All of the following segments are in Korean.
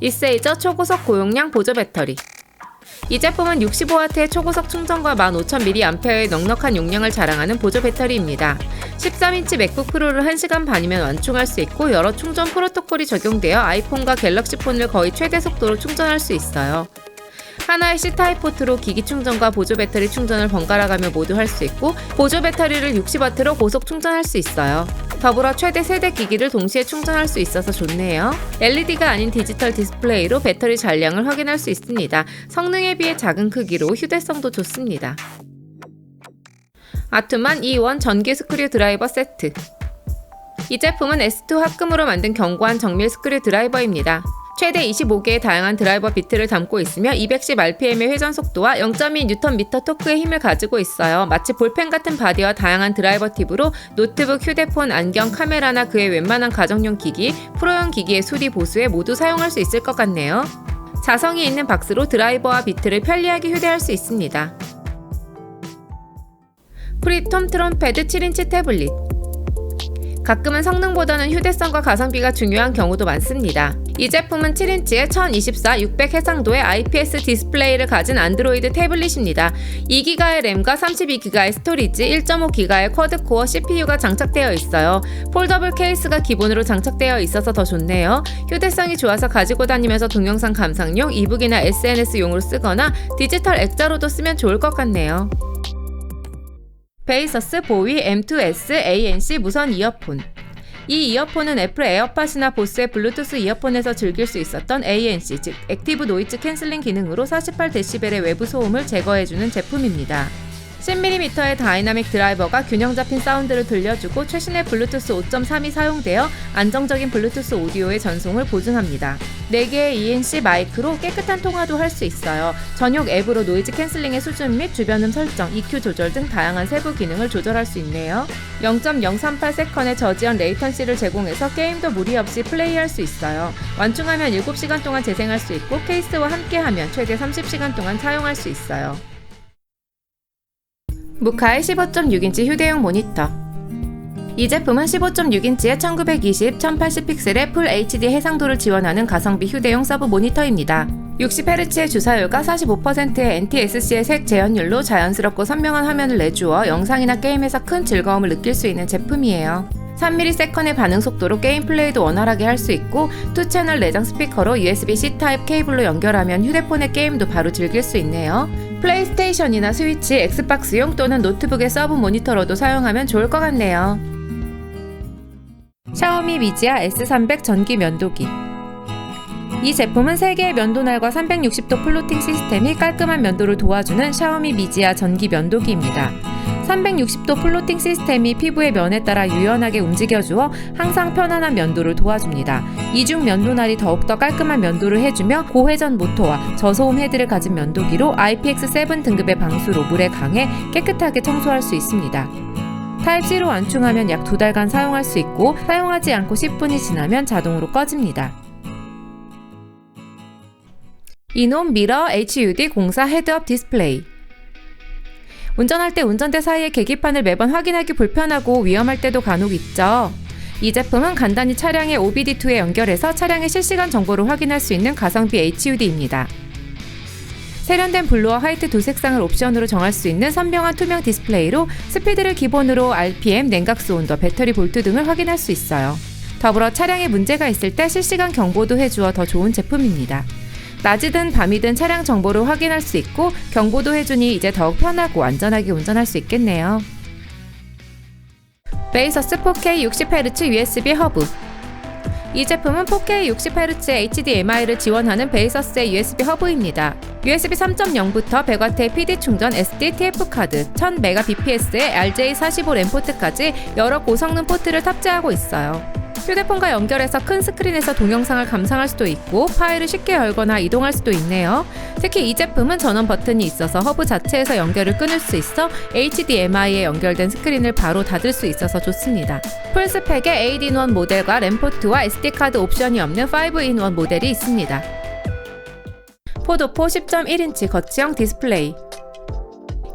이세이저 초고속 고용량 보조 배터리. 이 제품은 65W의 초고속 충전과 15,000mAh의 넉넉한 용량을 자랑하는 보조 배터리입니다. 13인치 맥북 프로를 1시간 반이면 완충할 수 있고 여러 충전 프로토콜이 적용되어 아이폰과 갤럭시 폰을 거의 최대 속도로 충전할 수 있어요. 하나의 C타입 포트로 기기 충전과 보조 배터리 충전을 번갈아 가며 모두 할 수 있고 보조 배터리를 60W로 고속 충전할 수 있어요. 더불어 최대 세대 기기를 동시에 충전할 수 있어서 좋네요. LED가 아닌 디지털 디스플레이로 배터리 잔량을 확인할 수 있습니다. 성능에 비해 작은 크기로 휴대성도 좋습니다. 아트만 E1 전기 스크류 드라이버 세트 이 제품은 S2 합금으로 만든 견고한 정밀 스크류 드라이버입니다. 최대 25개의 다양한 드라이버 비트를 담고 있으며 210rpm의 회전 속도와 0.2Nm 토크의 힘을 가지고 있어요. 마치 볼펜 같은 바디와 다양한 드라이버 팁으로 노트북, 휴대폰, 안경, 카메라나 그의 웬만한 가정용 기기, 프로용 기기의 수리 보수에 모두 사용할 수 있을 것 같네요. 자성이 있는 박스로 드라이버와 비트를 편리하게 휴대할 수 있습니다. 프리톰 트럼패드 7인치 태블릿 가끔은 성능보다는 휴대성과 가성비가 중요한 경우도 많습니다. 이 제품은 7인치의 1024 600 해상도의 IPS 디스플레이를 가진 안드로이드 태블릿입니다. 2기가의 램과 32기가의 스토리지, 1.5기가의 쿼드코어 CPU가 장착되어 있어요. 폴더블 케이스가 기본으로 장착되어 있어서 더 좋네요. 휴대성이 좋아서 가지고 다니면서 동영상 감상용, 이북이나 SNS용으로 쓰거나 디지털 액자로도 쓰면 좋을 것 같네요. 베이서스 보위 M2S ANC 무선 이어폰 이 이어폰은 애플 에어팟이나 보스의 블루투스 이어폰에서 즐길 수 있었던 ANC, 즉 액티브 노이즈 캔슬링 기능으로 48dB의 외부 소음을 제거해주는 제품입니다. 10mm의 다이나믹 드라이버가 균형 잡힌 사운드를 들려주고 최신의 블루투스 5.3이 사용되어 안정적인 블루투스 오디오의 전송을 보증합니다. 4개의 ENC 마이크로 깨끗한 통화도 할 수 있어요. 전용 앱으로 노이즈 캔슬링의 수준 및 주변음 설정, EQ 조절 등 다양한 세부 기능을 조절할 수 있네요. 0.038세컨의 저지연 레이턴시를 제공해서 게임도 무리 없이 플레이할 수 있어요. 완충하면 7시간 동안 재생할 수 있고 케이스와 함께하면 최대 30시간 동안 사용할 수 있어요. 무카의 15.6인치 휴대용 모니터 이 제품은 15.6인치의 1920, 1080 픽셀의 풀 HD 해상도를 지원하는 가성비 휴대용 서브 모니터입니다. 60Hz의 주사율과 45%의 NTSC의 색 재현율로 자연스럽고 선명한 화면을 내주어 영상이나 게임에서 큰 즐거움을 느낄 수 있는 제품이에요. 3ms 반응 속도로 게임 플레이도 원활하게 할 수 있고 2채널 내장 스피커로 USB-C 타입 케이블로 연결하면 휴대폰의 게임도 바로 즐길 수 있네요. 플레이스테이션이나 스위치, 엑스박스용 또는 노트북의 서브 모니터로도 사용하면 좋을 것 같네요. 샤오미 미지아 S300 전기 면도기 이 제품은 3개의 면도날과 360도 플로팅 시스템이 깔끔한 면도를 도와주는 샤오미 미지아 전기 면도기입니다. 360도 플로팅 시스템이 피부의 면에 따라 유연하게 움직여주어 항상 편안한 면도를 도와줍니다. 이중 면도날이 더욱더 깔끔한 면도를 해주며 고회전 모터와 저소음 헤드를 가진 면도기로 IPX7 등급의 방수로 물에 강해 깨끗하게 청소할 수 있습니다. 타입C로 완충하면 약 두 달간 사용할 수 있고 사용하지 않고 10분이 지나면 자동으로 꺼집니다. 이놈 미러 HUD 공사 헤드업 디스플레이 운전할 때 운전대 사이의 계기판을 매번 확인하기 불편하고 위험할 때도 간혹 있죠. 이 제품은 간단히 차량의 OBD2에 연결해서 차량의 실시간 정보를 확인할 수 있는 가성비 HUD입니다. 세련된 블루와 화이트 두 색상을 옵션으로 정할 수 있는 선명한 투명 디스플레이로 스피드를 기본으로 RPM, 냉각수 온도, 배터리 볼트 등을 확인할 수 있어요. 더불어 차량에 문제가 있을 때 실시간 경보도 해주어 더 좋은 제품입니다. 낮이든 밤이든 차량 정보를 확인할 수 있고 경보도 해주니 이제 더욱 편하고 안전하게 운전할 수 있겠네요. 베이서스 4K 60Hz USB 허브 이 제품은 4K 60Hz HDMI를 지원하는 베이서스의 USB 허브입니다. USB 3.0부터 100W의 PD 충전 SD TF 카드, 1000Mbps의 RJ45 램 포트까지 여러 고성능 포트를 탑재하고 있어요. 휴대폰과 연결해서 큰 스크린에서 동영상을 감상할 수도 있고 파일을 쉽게 열거나 이동할 수도 있네요. 특히 이 제품은 전원 버튼이 있어서 허브 자체에서 연결을 끊을 수 있어 HDMI에 연결된 스크린을 바로 닫을 수 있어서 좋습니다. 풀스펙의 8in1 모델과 램포트와 SD카드 옵션이 없는 5in1 모델이 있습니다. 포도포 10.1인치 거치형 디스플레이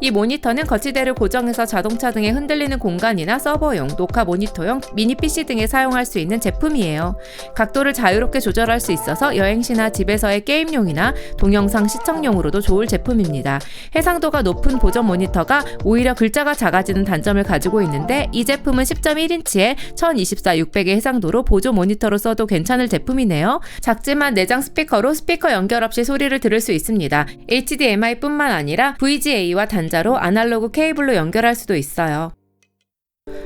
이 모니터는 거치대를 고정해서 자동차 등의 흔들리는 공간이나 서버용, 녹화 모니터용, 미니 PC 등에 사용할 수 있는 제품이에요. 각도를 자유롭게 조절할 수 있어서 여행 시나 집에서의 게임용이나 동영상 시청용으로도 좋을 제품입니다. 해상도가 높은 보정 모니터가 오히려 글자가 작아지는 단점을 가지고 있는데 이 제품은 10.1인치에 1024 600의 해상도로 보조 모니터로 써도 괜찮을 제품이네요. 작지만 내장 스피커로 스피커 연결 없이 소리를 들을 수 있습니다. HDMI뿐만 아니라 VGA와 단자 로 아날로그 케이블로 연결할 수도 있어요.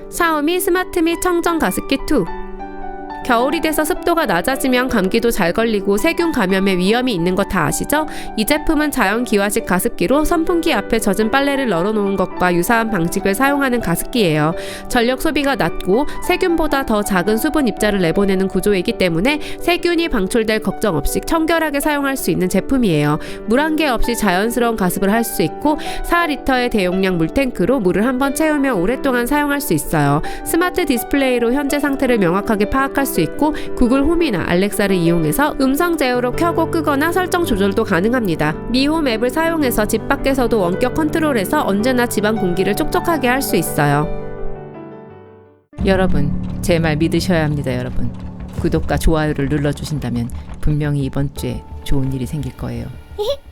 샤오미 스마트 미 청정 가습기 2 겨울이 돼서 습도가 낮아지면 감기도 잘 걸리고 세균 감염의 위험이 있는 거다 아시죠? 이 제품은 자연 기화식 가습기로 선풍기 앞에 젖은 빨래를 널어놓은 것과 유사한 방식을 사용하는 가습기예요. 전력 소비가 낮고 세균보다 더 작은 수분 입자를 내보내는 구조이기 때문에 세균이 방출될 걱정 없이 청결하게 사용할 수 있는 제품이에요. 물 한 개 없이 자연스러운 가습을 할 수 있고 4리터의 대용량 물탱크로 물을 한 번 채우면 오랫동안 사용할 수 있어요. 스마트 디스플레이로 현재 상태를 명확하게 파악할 수 있고 구글 홈이나 알렉사를 이용해서 음성 제어로 켜고 끄거나 설정 조절도 가능합니다. 미홈 앱을 사용해서 집 밖에서도 원격 컨트롤해서 언제나 집안 공기를 촉촉하게 할 수 있어요. 여러분, 제 말 믿으셔야 합니다, 여러분. 구독과 좋아요를 눌러주신다면 분명히 이번 주에 좋은 일이 생길 거예요.